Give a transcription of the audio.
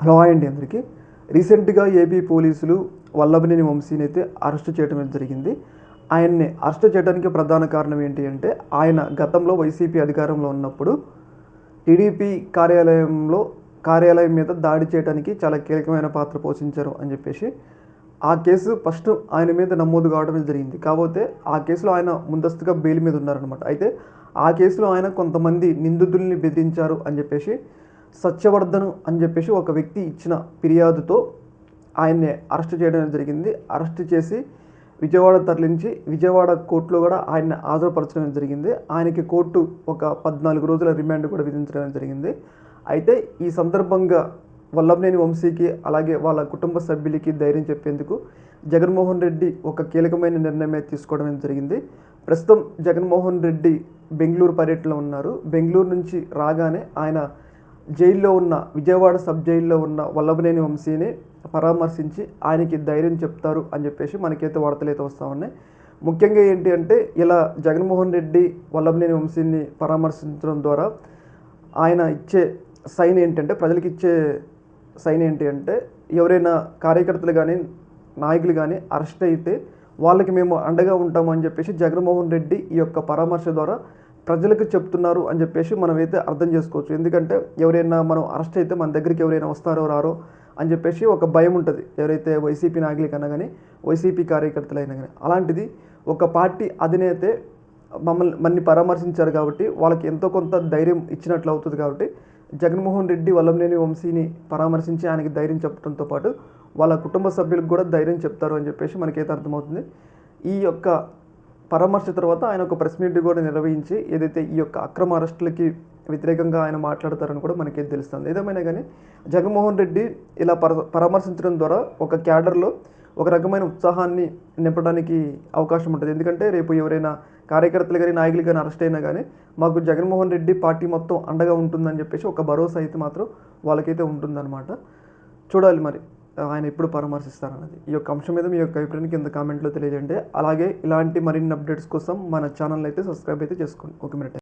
Hello అండి అందరికీ. రీసెంట్గా ఏపీ పోలీసులు వల్లభనేని వంశీని అయితే అరెస్ట్ చేయడం జరిగింది. ఆయన్ని అరెస్ట్ చేయడానికి ప్రధాన కారణం ఏంటి అంటే ఆయన గతంలో వైసీపీ అధికారంలో ఉన్నప్పుడు టీడీపీ కార్యాలయంలో కార్యాలయం మీద దాడి చేయడానికి చాలా కీలకమైన పాత్ర పోషించారు అని చెప్పేసి ఆ కేసు ఫస్ట్ ఆయన మీద నమోదు కావడం జరిగింది. కాకపోతే ఆ కేసులో ఆయన ముందస్తుగా బెయిల్ మీద ఉన్నారనమాట అయితే ఆ కేసులో ఆయన కొంతమంది నిందితుల్ని బెదిరించారు అని చెప్పేసి సత్యవర్ధన్ అని చెప్పేసి ఒక వ్యక్తి ఇచ్చిన ఫిర్యాదుతో ఆయన్ని అరెస్ట్ చేయడం జరిగింది. అరెస్ట్ చేసి విజయవాడ తరలించి విజయవాడ కోర్టులో కూడా ఆయన్ని హాజరుపరచడం జరిగింది. ఆయనకి కోర్టు ఒక పద్నాలుగు రోజుల రిమాండ్ కూడా విధించడం జరిగింది. అయితే ఈ సందర్భంగా వల్లభనేని వంశీకి అలాగే వాళ్ళ కుటుంబ సభ్యులకి ధైర్యం చెప్పేందుకు జగన్మోహన్ రెడ్డి ఒక కీలకమైన నిర్ణయం తీసుకోవడం జరిగింది. ప్రస్తుతం జగన్మోహన్ రెడ్డి బెంగళూరు పర్యటనలో ఉన్నారు. బెంగళూరు నుంచి రాగానే ఆయన జైల్లో ఉన్న విజయవాడ సబ్ జైల్లో ఉన్న వల్లభనేని వంశీని పరామర్శించి ఆయనకి ధైర్యం చెప్తారు అని చెప్పేసి మనకైతే వార్తలు అయితే వస్తూ ఉన్నాయి. ముఖ్యంగా ఏంటి అంటే ఇలా జగన్మోహన్ రెడ్డి వల్లభనేని వంశీని పరామర్శించడం ద్వారా ఆయన ఇచ్చే సైన్ ఏంటంటే ప్రజలకు ఇచ్చే సైన్ ఏంటి అంటే ఎవరైనా కార్యకర్తలు కానీ నాయకులు కానీ అరెస్ట్ అయితే వాళ్ళకి మేము అండగా ఉంటామని చెప్పేసి జగన్మోహన్ రెడ్డి ఈ యొక్క పరామర్శ ద్వారా ప్రజలకు చెప్తున్నారు అని చెప్పేసి మనమైతే అర్థం చేసుకోవచ్చు. ఎందుకంటే ఎవరైనా మనం అరెస్ట్ అయితే మన దగ్గరికి ఎవరైనా వస్తారో రారో అని చెప్పేసి ఒక భయం ఉంటుంది. ఎవరైతే వైసీపీ నాయకులకన్నా కానీ వైసీపీ కార్యకర్తలైనా కానీ అలాంటిది ఒక పార్టీ అధినేతే మమ్మల్ని మన్ని పరామర్శించారు కాబట్టి వాళ్ళకి ఎంతో కొంత ధైర్యం ఇచ్చినట్లు అవుతుంది కాబట్టి జగన్మోహన్ రెడ్డి వల్లంనేని వంశీని పరామర్శించి ఆయనకి ధైర్యం చెప్పడంతో పాటు వాళ్ళ కుటుంబ సభ్యులకు కూడా ధైర్యం చెప్తారు అని చెప్పేసి మనకైతే అర్థమవుతుంది. ఈ యొక్క పరామర్శ తర్వాత ఆయన ఒక ప్రెస్ మీట్ కూడా నిర్వహించి ఏదైతే ఈ యొక్క అక్రమ అరెస్టులకి వ్యతిరేకంగా ఆయన మాట్లాడతారని కూడా మనకి తెలుస్తుంది. ఏదేమైనా కానీ జగన్మోహన్ రెడ్డి ఇలా పర పరామర్శించడం ద్వారా ఒక క్యాడర్లో ఒక రకమైన ఉత్సాహాన్ని నింపడానికి అవకాశం ఉంటుంది. ఎందుకంటే రేపు ఎవరైనా కార్యకర్తలు కానీ నాయకులు కానీ అరెస్ట్ అయినా కానీ మాకు జగన్మోహన్ రెడ్డి పార్టీ మొత్తం అండగా ఉంటుందని చెప్పేసి ఒక భరోసా అయితే మాత్రం వాళ్ళకైతే ఉంటుందన్నమాట. చూడాలి మరి. ఆయన ఎప్పుడు పరామర్శిస్తారన్నది. ఈ యొక్క అంశం మీద మీ యొక్క అభిప్రాయాన్ని కింద కామెంట్లో తెలియజేయండి. అలాగే ఇలాంటి మరిన్ని అప్డేట్స్ కోసం మన ఛానల్ అయితే సబ్స్క్రైబ్ అయితే చేసుకోండి. ఓకే మరి